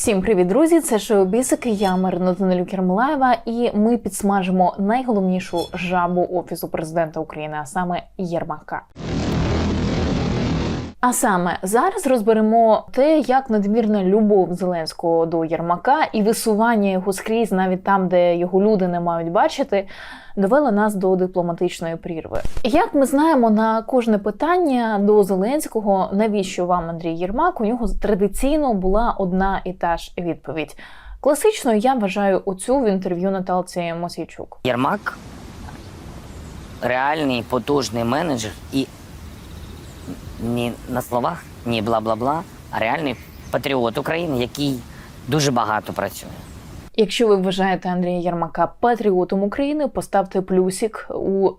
Всім привіт, друзі! Це шоу Бісики. Я Марина Данилюк Кермолаєва, і ми підсмажимо найголовнішу жабу офісу президента України, а саме Єрмака. А саме зараз розберемо те, як надмірна любов Зеленського до Єрмака і висування його скрізь, навіть там, де його люди не мають бачити, довела нас до дипломатичної прірви. Як ми знаємо, на кожне питання до Зеленського, навіщо вам Андрій Єрмак, у нього традиційно була одна і та ж відповідь. Класичною я вважаю оцю в інтерв'ю Наталці Мосійчук. Єрмак реальний потужний менеджер і ні на словах, ні бла-бла-бла, а реальний патріот України, який дуже багато працює. Якщо ви вважаєте Андрія Єрмака патріотом України, поставте плюсик у е,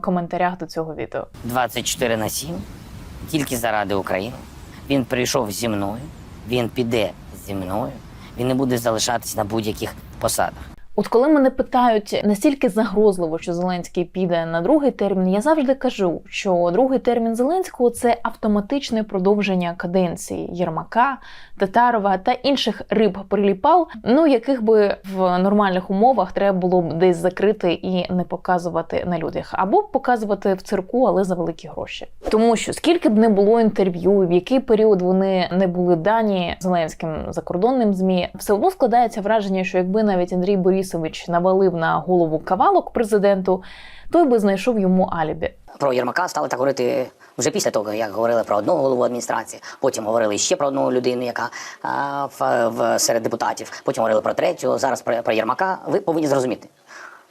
коментарях до цього відео. 24 на 7, тільки заради України. Він прийшов зі мною, він піде зі мною, він не буде залишатись на будь-яких посадах. От коли мене питають настільки загрозливо, що Зеленський піде на другий термін, я завжди кажу, що другий термін Зеленського це автоматичне продовження каденції Єрмака, Татарова та інших риб приліпал, ну яких би в нормальних умовах треба було б десь закрити і не показувати на людях, або показувати в цирку, але за великі гроші. Тому що скільки б не було інтерв'ю, в який період вони не були дані Зеленським закордонним змі, все одно складається враження, що якби навіть Андрій Борисович навалив на голову кавалок президенту, той би знайшов йому алібі. Про Єрмака стали так говорити вже після того, як говорили про одного голову адміністрації. Потім говорили ще про одну людину, яка а, в, в серед депутатів. Потім говорили про третю. Зараз про, про Єрмака. Ви повинні зрозуміти.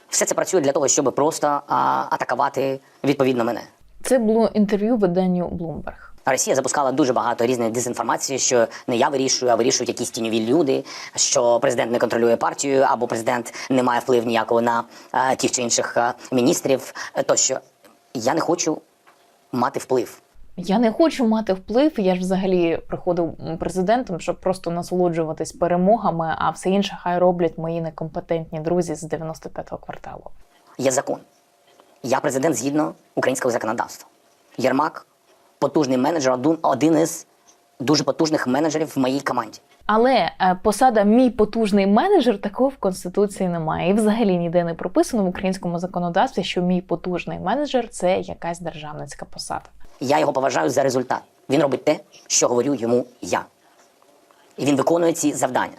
Все це працює для того, щоб просто а, атакувати відповідно мене. Це було інтерв'ю виданню Bloomberg. Росія запускала дуже багато різної дезінформації, що не я вирішую, а вирішують якісь тіньові люди, що президент не контролює партію, або президент не має впливу ніякого на а, тих чи інших а, міністрів. е, Тощо я не хочу мати вплив. Я не хочу мати вплив. Я ж взагалі приходив президентом, щоб просто насолоджуватись перемогами, а все інше хай роблять мої некомпетентні друзі з 95-го кварталу. Є закон. Я президент згідно українського законодавства. Єрмак потужний менеджер, один, один із дуже потужних менеджерів в моїй команді. Але е, посада мій потужний менеджер такого в конституції немає. І взагалі ніде не прописано в українському законодавстві, що мій потужний менеджер це якась державницька посада. Я його поважаю за результат. Він робить те, що говорю йому я. І він виконує ці завдання.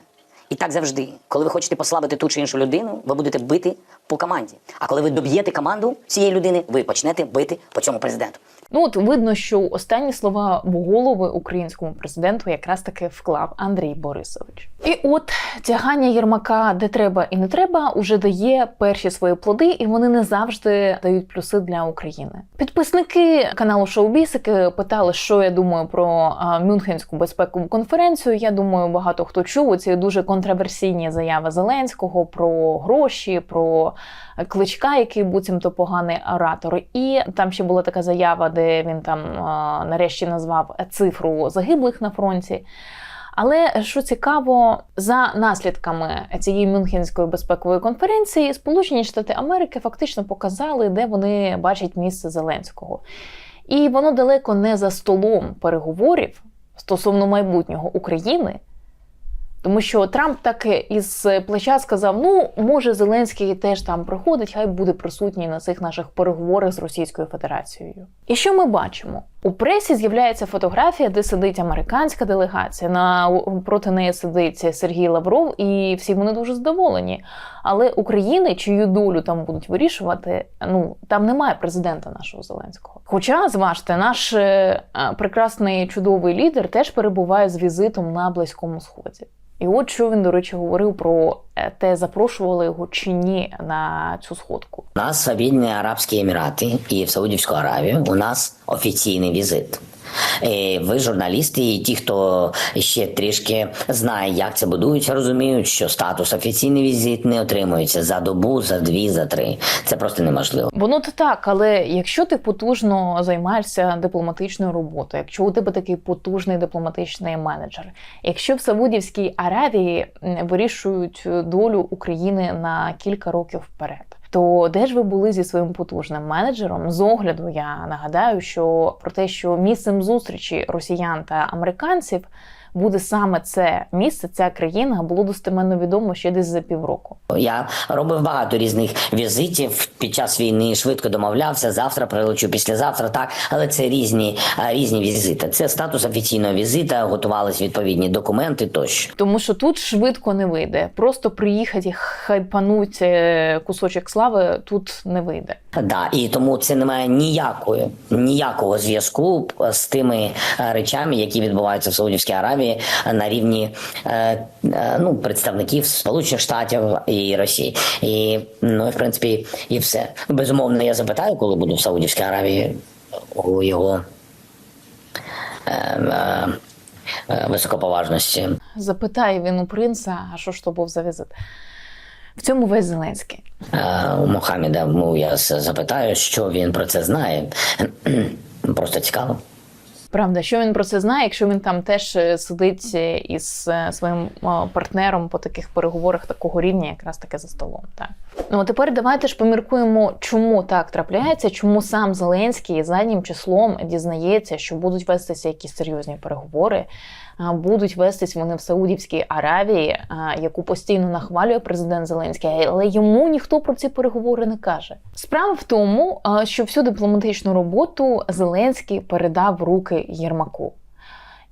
І так завжди, коли ви хочете послабити ту чи іншу людину, ви будете бити по команді. А коли ви доб'єте команду цієї людини, ви почнете бити по цьому президенту. Ну от видно, що останні слова в голови українському президенту якраз таки вклав Андрій Борисович. І от тягання Єрмака, де треба і не треба, уже дає перші свої плоди, і вони не завжди дають плюси для України. Підписники каналу Шоубісики питали, що я думаю про Мюнхенську безпекову конференцію. Я думаю, багато хто чув ці дуже контроверсійні заяви Зеленського про гроші, про кличка, який буцімто поганий оратор. І там ще була така заява, де він там нарешті назвав цифру загиблих на фронті. Але що цікаво, за наслідками цієї Мюнхенської безпекової конференції, Сполучені Штати Америки фактично показали, де вони бачать місце Зеленського. І воно далеко не за столом переговорів стосовно майбутнього України. Тому що Трамп так із плеча сказав: ну, може, Зеленський теж там приходить, хай буде присутній на цих наших переговорах з Російською Федерацією. І що ми бачимо? У пресі з'являється фотографія, де сидить американська делегація. На проти неї сидить Сергій Лавров, і всі вони дуже задоволені. Але України, чию долю там будуть вирішувати, ну там немає президента нашого Зеленського. Хоча, зважте, наш е, прекрасний чудовий лідер теж перебуває з візитом на Близькому Сході. І от що він, до речі, говорив про те, запрошували його чи ні на цю сходку. У нас в Об'єднані Арабські Емірати і в Саудівську Аравію у нас офіційний візит. І ви, журналісти, і ті, хто ще трішки знає, як це будують, розуміють, що статус офіційний візит не отримується за добу, за дві, за три. Це просто неможливо. Воно то так, але якщо ти потужно займаєшся дипломатичною роботою, якщо у тебе такий потужний дипломатичний менеджер, якщо в Саудівській Аравії вирішують долю України на кілька років вперед. То де ж ви були зі своїм потужним менеджером? З огляду я нагадаю, що про те, що місцем зустрічі росіян та американців буде саме це місце, ця країна, було достеменно відомо ще десь за півроку. Я робив багато різних візитів під час війни. Швидко домовлявся. Завтра прилечу, післязавтра так. Але це різні різні візити. Це статус офіційного візита, готувались відповідні документи тощо. Тому що тут швидко не вийде. Просто приїхати хайпануть е, кусочок слави тут не вийде. Да, і тому це не має ніякої ніякого зв'язку з тими е, речами, які відбуваються в Саудівській Аравії на рівні е, е, ну представників Сполучених Штатів і Росії. І ну і, в принципі, і все. Безумовно, я запитаю, коли буду в Саудівській Аравії у його е, е, е, високоповажності. Запитає він у принца, а що ж то був за візит? В цьому весь Зеленський. Е, у Мохаммеда ну, я запитаю, що він про це знає. Просто цікаво. Правда, що він про це знає, якщо він там теж е, сидить е, із е, своїм партнером по таких переговорах такого рівня, якраз таки за столом. Так ну тепер давайте ж поміркуємо, чому так трапляється, чому сам Зеленський заднім числом дізнається, що будуть вестися якісь серйозні переговори. Будуть вестись вони в Саудівській Аравії, яку постійно нахвалює президент Зеленський, але йому ніхто про ці переговори не каже. Справа в тому, що всю дипломатичну роботу Зеленський передав руки Єрмаку.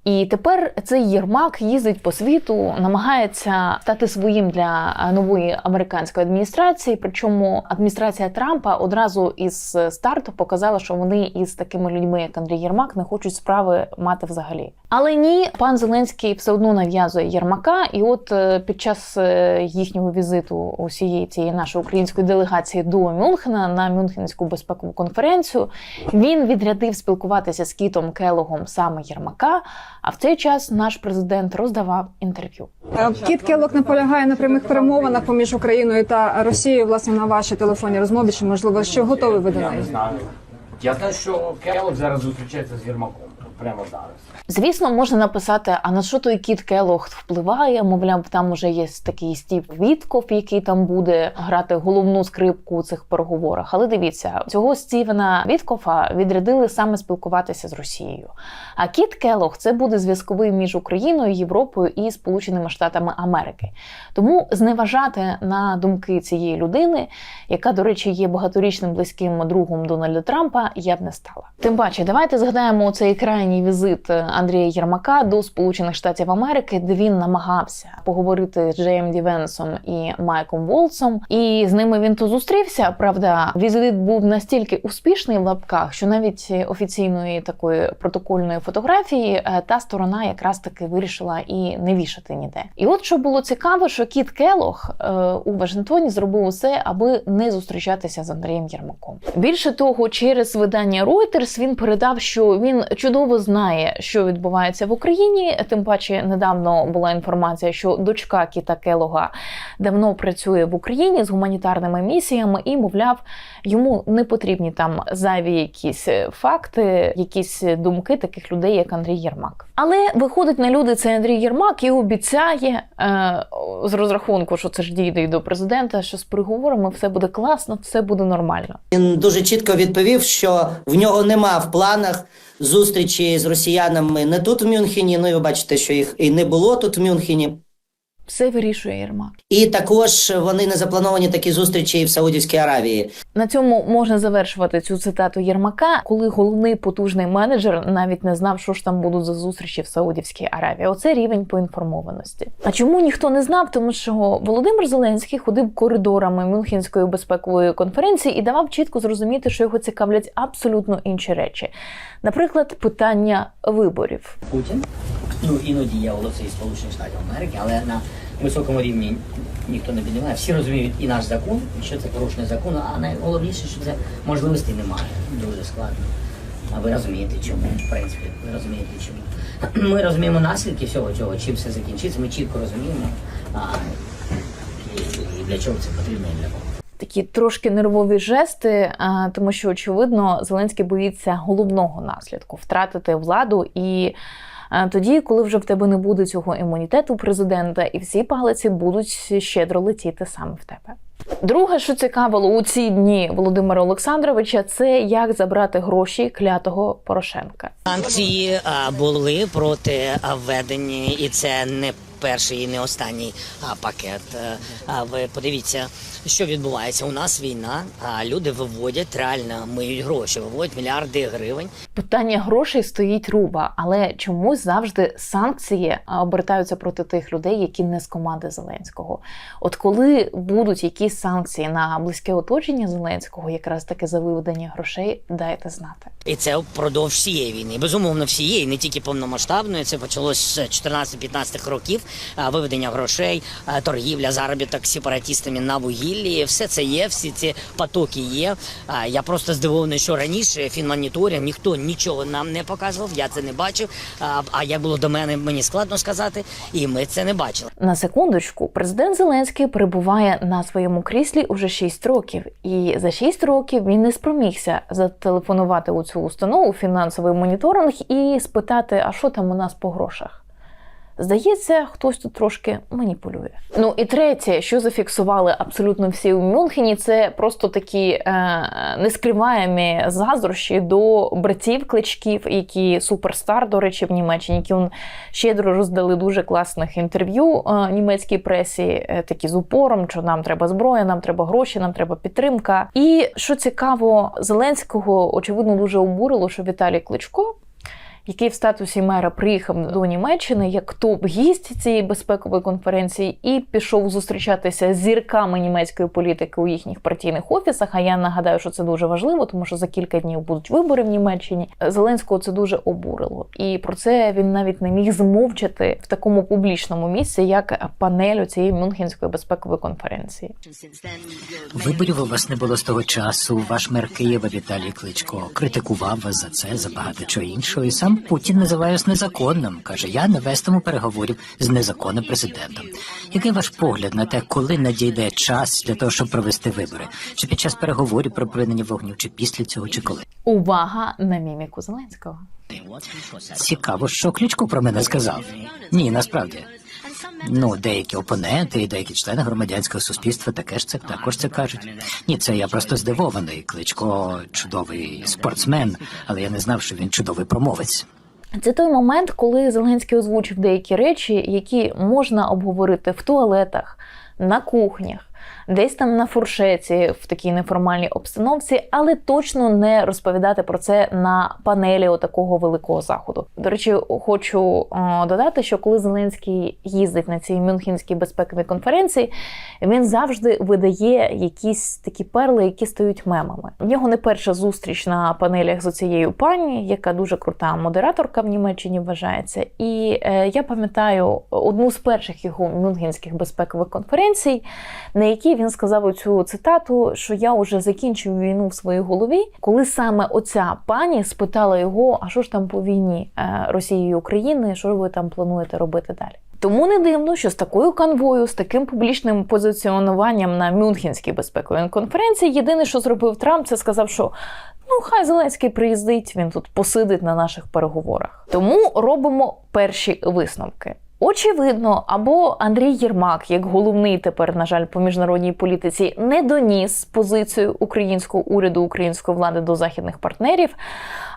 І тепер цей Єрмак їздить по світу, намагається стати своїм для нової американської адміністрації. Причому адміністрація Трампа одразу із старту показала, що вони із такими людьми, як Андрій Єрмак, не хочуть справи мати взагалі. Але ні, пан Зеленський все одно нав'язує Єрмака. І от е, під час е, їхнього візиту усієї цієї нашої української делегації до Мюнхена на Мюнхенську безпекову конференцію він відрядив спілкуватися з Кітом Келогом саме Єрмака. А в цей час наш президент роздавав інтерв'ю. Е, Кіт Келлок наполягає на прямих перемовинах поміж Україною та Росією. Власне на вашій телефонній розмові. Чи можливо що готові ви до неї? не знаю. Я знаю, що Келлог зараз зустрічається з Єрмаком. Прямо зараз. Звісно, можна написати, а на що той кіт Келох впливає? Мовляв, там уже є такий Стів Вітков, який там буде грати головну скрипку у цих переговорах. Але дивіться, цього Стівена Віткофа відрядили саме спілкуватися з Росією. А кіт Келох це буде зв'язковий між Україною, Європою і Сполученими Штатами Америки. Тому зневажати на думки цієї людини, яка, до речі, є багаторічним близьким другом Дональда Трампа, я б не стала. Тим паче, давайте згадаємо цей крайній візит Андрія Єрмака до Сполучених Штатів Америки, де він намагався поговорити з Джеєм Дівенсом і Майком Волсом. І з ними він то зустрівся. Правда, візит був настільки успішний в лапках, що навіть офіційної такої протокольної фотографії е, та сторона якраз таки вирішила і не вішати ніде. І от що було цікаво, що Кіт Келох е, у Вашингтоні зробив усе, аби не зустрічатися з Андрієм Єрмаком. Більше того, через видання Reuters він передав, що він чудово знає, що відбувається в Україні. Тим паче, недавно була інформація, що дочка Кіта Келога давно працює в Україні з гуманітарними місіями, і мовляв, йому не потрібні там зайві якісь е, факти, якісь думки таких людей, як Андрій Єрмак. Але виходить на люди цей Андрій Єрмак і обіцяє е, з розрахунку, що це ж дійде і до президента, що з переговорами все буде класно, все буде нормально. Він дуже чітко відповів, що в нього нема в планах зустрічі з росіянами не тут в Мюнхені. Ну і ви бачите, що їх і не було тут в Мюнхені. Все вирішує Єрмак. І також вони не заплановані такі зустрічі в Саудівській Аравії. На цьому можна завершувати цю цитату Єрмака, коли головний потужний менеджер навіть не знав, що ж там будуть за зустрічі в Саудівській Аравії. Оце рівень поінформованості. А чому ніхто не знав? Тому що Володимир Зеленський ходив коридорами Мюнхенської безпекової конференції і давав чітко зрозуміти, що його цікавлять абсолютно інші речі. Наприклад, питання виборів. Путін. Ну іноді є голоси із Сполучених Штатів Америки, але на високому рівні ніхто не піднімає. Всі розуміють і наш закон, і що це порушення закону, а найголовніше, що це можливостей немає. Дуже складно. А ви розумієте, чому? В принципі, ви розумієте, чому. Ми розуміємо наслідки всього цього, чим все закінчиться. Ми чітко розуміємо, а, і, і для чого це потрібно і для кого. такі трошки нервові жести, тому що очевидно Зеленський боїться головного наслідку втратити владу і. А, Тоді, коли вже в тебе не буде цього імунітету президента, і всі палиці будуть щедро летіти саме в тебе. Друге, що цікавило у ці дні Володимира Олександровича, це як забрати гроші клятого Порошенка. Санкції були проти введення, і це не перший і не останній пакет. Е, А ви подивіться, що відбувається. У нас війна, а люди виводять реально миють гроші, виводять мільярди гривень. Питання грошей стоїть руба, але чомусь завжди санкції обертаються проти тих людей, які не з команди Зеленського. От коли будуть якісь санкції на близьке оточення Зеленського, якраз таки за виведення грошей, дайте знати. І це впродовж всієї війни. Безумовно, всієї, не тільки повномасштабної. Це почалось з 14-15 років. Виведення грошей, торгівля, заробіток сепаратістами на вугіллі. Все це є, всі ці потоки є. Я просто здивований, що раніше фінмоніторинг ніхто нічого нам не показував. Я це не бачив. А як було до мене, мені складно сказати, і ми це не бачили. На секундочку, президент Зеленський перебуває на своєму кріслі уже 6 років, і за 6 років він не спромігся зателефонувати у цю установу фінансовий моніторинг і спитати, а що там у нас по грошах. Здається, хтось тут трошки маніпулює. Ну і третє, що зафіксували абсолютно всі у Мюнхені, це просто такі е, нескриваємі заздрощі до братів кличків, які суперстар, до речі, в Німеччині, які он щедро роздали дуже класних інтерв'ю е, німецькій пресі, е, такі з упором, що нам треба зброя, нам треба гроші, нам треба підтримка. І що цікаво, Зеленського очевидно дуже обурило, що Віталій Кличко який в статусі мера приїхав до Німеччини як топ-гість цієї безпекової конференції і пішов зустрічатися з зірками німецької політики у їхніх партійних офісах. А я нагадаю, що це дуже важливо, тому що за кілька днів будуть вибори в Німеччині. Зеленського це дуже обурило, і про це він навіть не міг змовчати в такому публічному місці, як панель цієї Мюнхенської безпекової конференції. Виборів у вас не було з того часу. Ваш мер Києва Віталій Кличко критикував вас за це, за багато чого іншого. І сам Путін називає вас незаконним. каже: я не вестиму переговорів з незаконним президентом. Який ваш погляд на те, коли надійде час для того, щоб провести вибори? Чи під час переговорів про припинення вогню, чи після цього, чи коли? Увага на міміку Зеленського. Цікаво, що Кличко про мене сказав. Ні, насправді. Ну, деякі опоненти і деякі члени громадянського суспільства таке ж це також це кажуть. Ні, це я просто здивований. Кличко чудовий спортсмен, але я не знав, що він чудовий промовець. Це той момент, коли Зеленський озвучив деякі речі, які можна обговорити в туалетах, на кухнях, десь там на фуршеті в такій неформальній обстановці, але точно не розповідати про це на панелі отакого великого заходу. До речі, хочу е, додати, що коли Зеленський їздить на цій Мюнхенській безпековій конференції, він завжди видає якісь такі перли, які стають мемами. В нього не перша зустріч на панелях з цією пані, яка дуже крута модераторка в Німеччині вважається. І е, я пам'ятаю одну з перших його мюнхенських безпекових конференцій, на якій він сказав оцю цитату, що я вже закінчив війну в своїй голові, коли саме оця пані спитала його, а що ж там по війні е, Росії і України, що ви там плануєте робити далі? Тому не дивно, що з такою канвою, з таким публічним позиціонуванням на Мюнхенській безпековій конференції, єдине, що зробив Трамп, це сказав, що ну хай Зеленський приїздить, він тут посидить на наших переговорах. Тому робимо перші висновки. Очевидно, або Андрій Єрмак, як головний тепер, на жаль, по міжнародній політиці, не доніс позицію українського уряду, української влади до західних партнерів,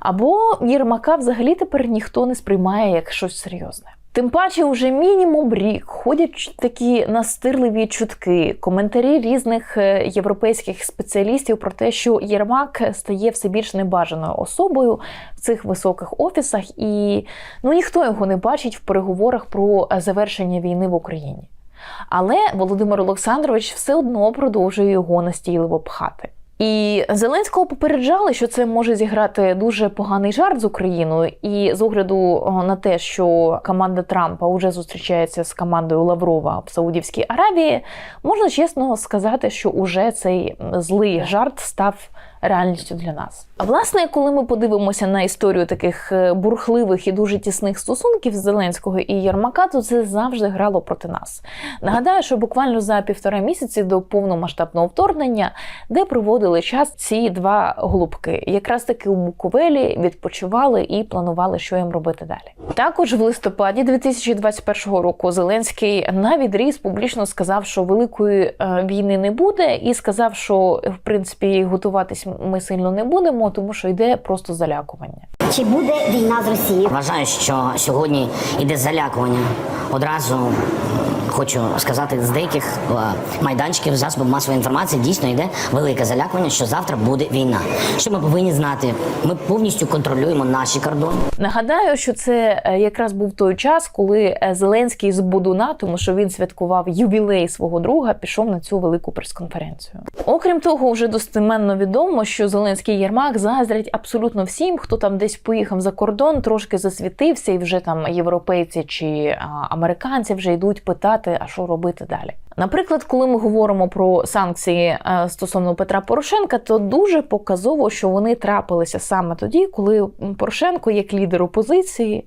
або Єрмака взагалі тепер ніхто не сприймає як щось серйозне. Тим паче, вже мінімум рік ходять такі настирливі чутки, коментарі різних е, європейських спеціалістів про те, що Єрмак стає все більш небажаною особою в цих високих офісах, і ну ніхто його не бачить в переговорах про е, завершення війни в Україні. Але Володимир Олександрович все одно продовжує його настійливо пхати. І Зеленського попереджали, що це може зіграти дуже поганий жарт з Україною, і з огляду на те, що команда Трампа вже зустрічається з командою Лаврова в Саудівській Аравії, можна чесно сказати, що уже цей злий жарт став реальністю для нас. А власне, коли ми подивимося на історію таких е, бурхливих і дуже тісних стосунків Зеленського і Єрмака, то це завжди грало проти нас. Нагадаю, що буквально за півтора місяці до повномасштабного вторгнення, де проводили час ці два голубки, якраз таки у Буковелі відпочивали і планували, що їм робити далі. Також в листопаді 2021 року Зеленський на відріз публічно сказав, що великої е, війни не буде, і сказав, що в принципі готуватись ми сильно не будемо, тому що йде просто залякування. Чи буде війна з Росією? Вважаю, що сьогодні йде залякування. Одразу хочу сказати, з деяких е, майданчиків засобів масової інформації дійсно йде велике залякування, що завтра буде війна. Що ми повинні знати? Ми повністю контролюємо наші кордони. Нагадаю, що це е, якраз був той час, коли е, Зеленський з Будуна, тому що він святкував ювілей свого друга, пішов на цю велику прес-конференцію. Окрім того, вже достеменно відомо, що Зеленський Єрмак заздрять абсолютно всім, хто там десь поїхав за кордон, трошки засвітився, і вже там європейці чи американці вже йдуть питати, а що робити далі. Наприклад, коли ми говоримо про санкції е, стосовно Петра Порошенка, то дуже показово, що вони трапилися саме тоді, коли Порошенко, як лідер опозиції,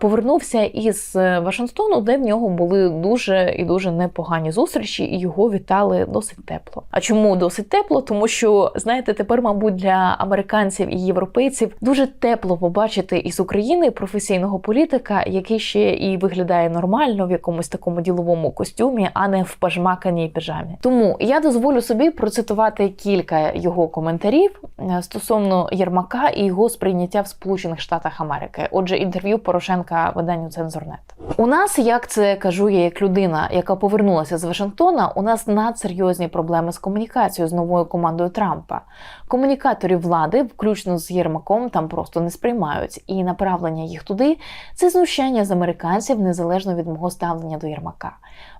повернувся із е, Вашингтону, де в нього були дуже і дуже непогані зустрічі, і його вітали досить тепло. А чому досить тепло? Тому що знаєте, тепер, мабуть, для американців і європейців дуже тепло побачити із України професійного політика, який ще і виглядає нормально в якомусь такому діловому костюмі, а не в пажмаканій піжамі. Тому я дозволю собі процитувати кілька його коментарів е, стосовно Єрмака і його сприйняття в Сполучених Штатах Америки. Отже, інтерв'ю Порошенка виданню Цензорнет. У нас, як це кажу я як людина, яка повернулася з Вашингтона, у нас надсерйозні проблеми з комунікацією з новою командою Трампа. Комунікаторів влади, включно з Єрмаком, там просто не сприймають, і направлення їх туди це знущання з американців незалежно від мого ставлення до Єрмака.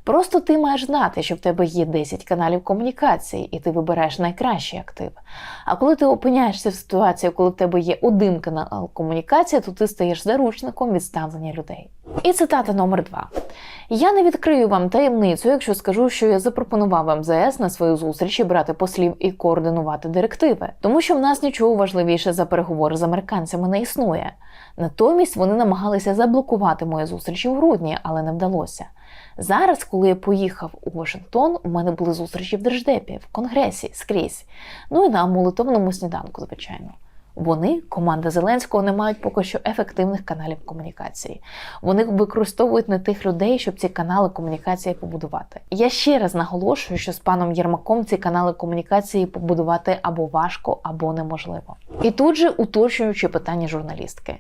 Просто ти маєш знати, що в тебе є 10 каналів комунікації, і ти вибираєш найкращий актив. А коли ти опиняєшся в ситуації, коли в тебе є один канал комунікації, то ти стаєш заручником від ставлення людей. І цитата номер два. Я не відкрию вам таємницю, якщо скажу, що я запропонував МЗС на свою зустрічі брати послів і координувати директиви, тому що в нас нічого важливіше за переговори з американцями не існує. Натомість вони намагалися заблокувати мої зустрічі в грудні, але не вдалося. Зараз, коли я поїхав у Вашингтон, у мене були зустрічі в держдепі, в конгресі, скрізь. Ну і на молитовному сніданку, звичайно. Вони, команда Зеленського, не мають поки що ефективних каналів комунікації. Вони використовують не тих людей, щоб ці канали комунікації побудувати. Я ще раз наголошую, що з паном Єрмаком ці канали комунікації побудувати або важко, або неможливо. І тут же уточнюючи питання журналістки.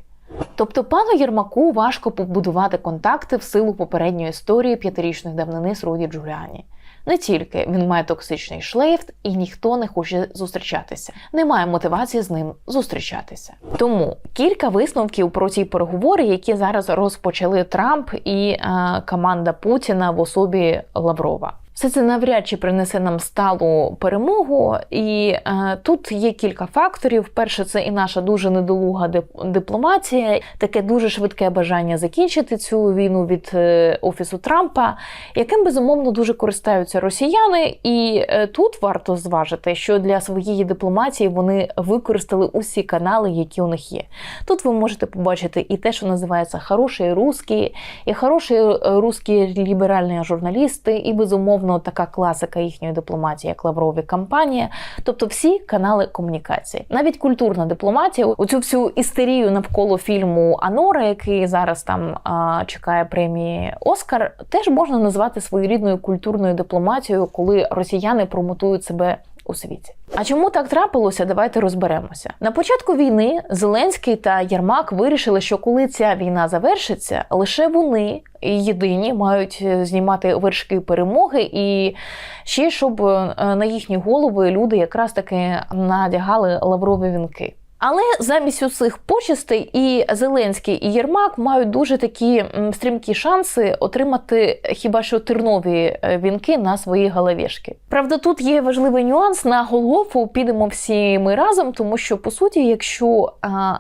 Тобто пану Єрмаку важко побудувати контакти в силу попередньої історії п'ятирічної давнини з Руді Джуліані. Не тільки він має токсичний шлейф, і ніхто не хоче зустрічатися, немає мотивації з ним зустрічатися. Тому кілька висновків про ті переговори, які зараз розпочали Трамп і е, команда Путіна в особі Лаврова. Все це навряд чи принесе нам сталу перемогу, і е, тут є кілька факторів. Перше, це і наша дуже недолуга дипломатія, таке дуже швидке бажання закінчити цю війну від е, офісу Трампа, яким безумовно дуже користаються росіяни. І е, тут варто зважити, що для своєї дипломатії вони використали усі канали, які у них є. Тут ви можете побачити і те, що називається хороші русські, і хороші е, русські ліберальні журналісти, і безумовно така класика їхньої дипломатії, як Лаврові кампанія, тобто всі канали комунікації, навіть культурна дипломатія, оцю всю істерію навколо фільму Анора, який зараз там а, чекає премії Оскар, теж можна назвати своєрідною культурною дипломатією, коли росіяни промотують себе у світі. А чому так трапилося? Давайте розберемося. На початку війни Зеленський та Єрмак вирішили, що коли ця війна завершиться, лише вони єдині мають е, знімати вершки перемоги, і ще щоб е, на їхні голови люди якраз таки надягали лаврові вінки. Але замість усіх почестей і Зеленський і Єрмак мають дуже такі стрімкі шанси отримати хіба що тернові е, вінки на свої головешки. Правда, тут є важливий нюанс. На Голгофу підемо всі ми разом, тому що по суті, якщо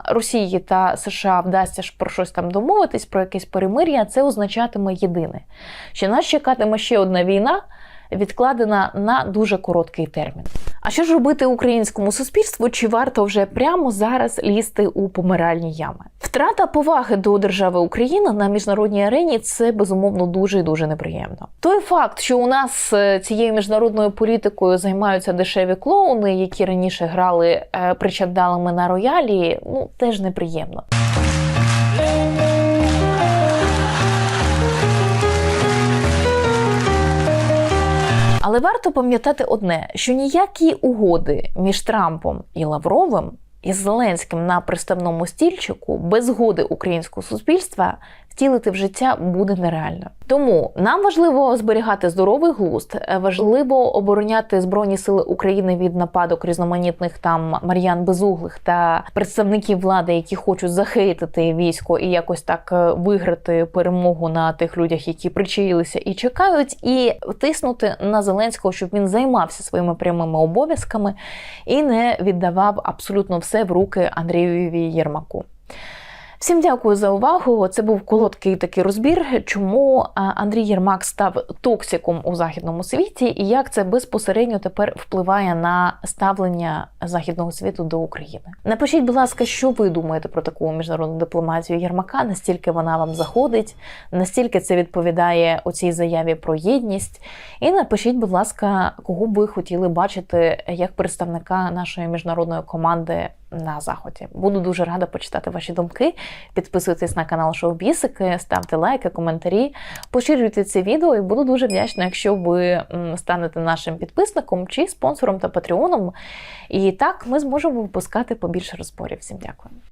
Росії та США вдасться ж про щось там домовитись, про якесь перемир'я, це означатиме єдине, що нас чекатиме ще одна війна відкладена на дуже короткий термін. А що ж робити українському суспільству? Чи варто вже прямо зараз лізти у помиральні ями? Втрата поваги до держави Україна на міжнародній арені це безумовно дуже і дуже неприємно. Той факт, що у нас е, цією міжнародною політикою займаються дешеві клоуни, які раніше грали е, причандалами на роялі, ну теж неприємно. Але варто пам'ятати одне: що ніякі угоди між Трампом і Лавровим і Зеленським на приставному стільчику без згоди українського суспільства втілити в життя буде нереально. Тому нам важливо зберігати здоровий глузд, е, важливо обороняти збройні сили України від нападок різноманітних там Мар'ян Безуглих та представників влади, які хочуть захейтити військо і якось так е, виграти перемогу на тих людях, які причаїлися і чекають, і тиснути на Зеленського, щоб він займався своїми прямими обов'язками і не віддавав абсолютно все в руки Андрієві Єрмаку. Всім дякую за увагу. Це був короткий такий розбір, чому Андрій Єрмак став токсиком у західному світі, і як це безпосередньо тепер впливає на ставлення західного світу до України. Напишіть, будь ласка, що ви думаєте про таку міжнародну дипломатію Єрмака, настільки вона вам заходить, настільки це відповідає у цій заяві про єдність. І напишіть, будь ласка, кого б ви хотіли бачити як представника нашої міжнародної команди на заході. Буду дуже рада почитати ваші думки. Підписуйтесь на канал Шоу Бісики, ставте лайки, коментарі, поширюйте це відео, і буду дуже вдячна, якщо ви станете нашим підписником чи спонсором та патреоном. І так ми зможемо випускати побільше розборів. Всім дякую.